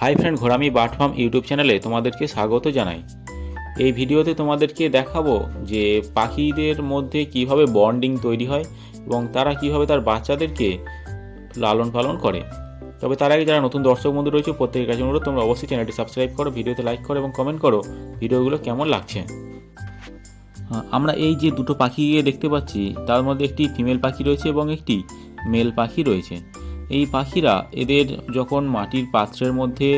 Hi friend Ghorami bird farm YouTube চ্যানেলে তোমাদেরকে স্বাগত জানাই। এই ভিডিওতে তোমাদেরকে দেখাবো যে পাখিদের মধ্যে কীভাবে বন্ডিং তৈরি হয় এবং তারা কীভাবে তার বাচ্চাদেরকে লালন পালন করে। তবে তার আগে যারা নতুন দর্শক বন্ধু রয়েছে, প্রত্যেকের কাছে অনুরোধ, তোমরা অবশ্যই চ্যানেলটি সাবস্ক্রাইব করো, ভিডিওতে লাইক করো এবং কমেন্ট করো ভিডিওগুলো কেমন লাগছে। আমরা এই যে দুটো পাখি দেখতে পাচ্ছি, তার মধ্যে একটি ফিমেল পাখি রয়েছে এবং একটি মেল পাখি রয়েছে। এই পাখিরা এদের যখন মাটির পাত্রের মধ্যে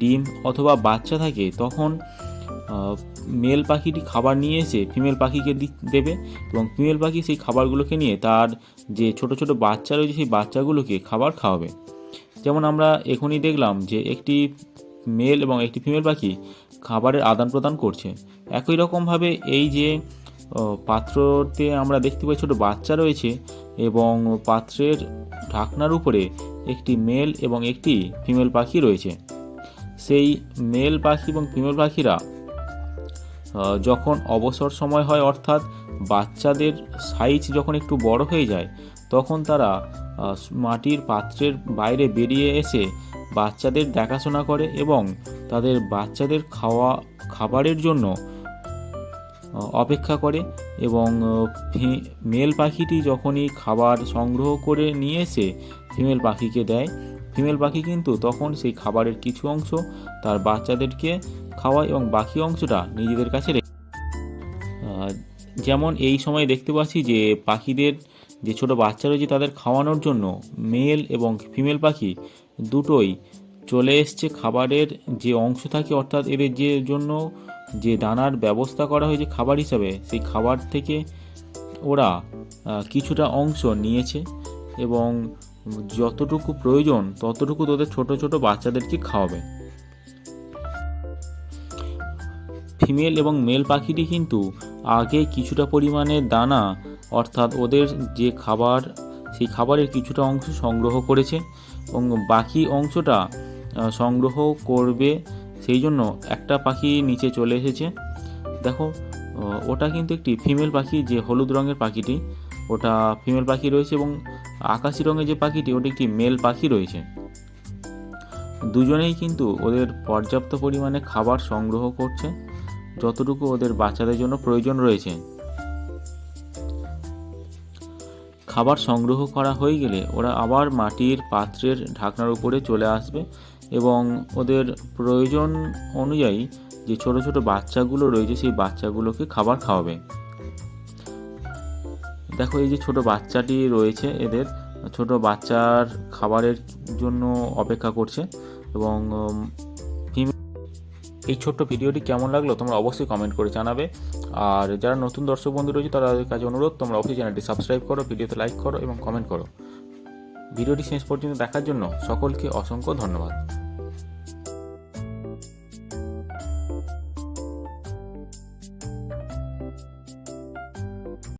ডিম অথবা বাচ্চা থাকে, তখন মেল পাখিটি খাবার নিয়ে এসে ফিমেল পাখিকে দেবে এবং ফিমেল পাখি সেই খাবারগুলোকে নিয়ে তার যে ছোট ছোট বাচ্চা রয়েছে, সেই বাচ্চাগুলোকে খাবার খাওয়াবে। যেমন আমরা এখনই দেখলাম যে একটি মেল এবং একটি ফিমেল পাখি খাবারের আদান প্রদান করছে। একই রকমভাবে এই যে পাত্রতে আমরা দেখতে পাই ছোট বাচ্চা রয়েছে এবং পাত্রের ঢাকনার উপরে একটি মেল এবং একটি ফিমেল পাখি রয়েছে। সেই মেল পাখি এবং ফিমেল পাখিরা যখন অবসর সময় হয় অর্থাৎ বাচ্চাদের সাইজ যখন একটু বড় হয়ে যায়, তখন তারা মাটির পাত্রের বাইরে বেরিয়ে এসে বাচ্চাদের দেখাশোনা করে এবং তাদের বাচ্চাদের খাওয়া, খাবারের জন্য অপেক্ষা করে এবং মেল পাখিটি যখনই খাবার সংগ্রহ করে নিয়ে এসে ফিমেল পাখিকে দেয়, ফিমেল পাখি কিন্তু তখন সেই খাবারের কিছু অংশ তার বাচ্চাদেরকে খাওয়ায় এবং বাকি অংশটা নিজেদের কাছে রেখে যেমন এই সময় দেখতে পাচ্ছি যে পাখিদের যে ছোট বাচ্চা রয়েছে তাদের খাওয়ানোর জন্য মেল এবং ফিমেল পাখি দুটোই চলে এসছে খাবারের যে অংশ থাকে অর্থাৎ এদের যে জন্য যে দানার ব্যবস্থা করা হয়েছে খাবার হিসাবে, সেই খাবার থেকে ওরা কিছুটা অংশ নিয়েছে এবং যতটুকু প্রয়োজন ততটুকু তোদের ছোট ছোট বাচ্চাদেরকে খাওয়াবে। ফিমেল এবং মেল পাখিটি কিন্তু আগে কিছুটা পরিমাণে দানা, অর্থাৎ ওদের যে খাবার, সেই খাবারের কিছুটা অংশ সংগ্রহ করেছে এবং বাকি অংশটা সংগ্রহ করবে সেই জন্য একটা পাখি নিচে চলে এসেছে। দেখো ওটা কিন্তু একটি ফিমেল পাখি, যে হলুদ রঙের পাখিটি। ওটা ফিমেল পাখি রয়েছে এবং আকাশি রঙের যে পাখিটি, ওটা একটি মেল পাখি রয়েছে। দুজনেই কিন্তু ওদের পর্যাপ্ত পরিমাণে খাবার সংগ্রহ করছে, যতটুকু ওদের বাচ্চাদের জন্য প্রয়োজন রয়েছে। খাবার সংগ্রহ করা হয়ে গেলে ওরা আবার মাটির পাত্রের ঢাকনার উপরে চলে আসবে এবং ওদের প্রয়োজন অনুযায়ী যে ছোট ছোট বাচ্চাগুলো রয়েছে, সেই বাচ্চাগুলোকে খাবার খাওয়াবে। দেখো, এই যে ছোট বাচ্চাটি রয়েছে এদের, ছোট বাচ্চার খাবারের জন্য অপেক্ষা করছে এবং এই ছোট্ট ভিডিওটি কেমন লাগল তোমরা অবশ্যই কমেন্ট করে জানাবে। আর যারা নতুন দর্শক বন্ধু রয়েছে তাদের কাছে অনুরোধ, তোমরা অবশ্যই চ্যানেলটি সাবস্ক্রাইব করো, ভিডিওতে লাইক করো এবং কমেন্ট করো। ভিডিওটি শেষ পর্যন্ত দেখার জন্য সকলকে অসংখ্য ধন্যবাদ।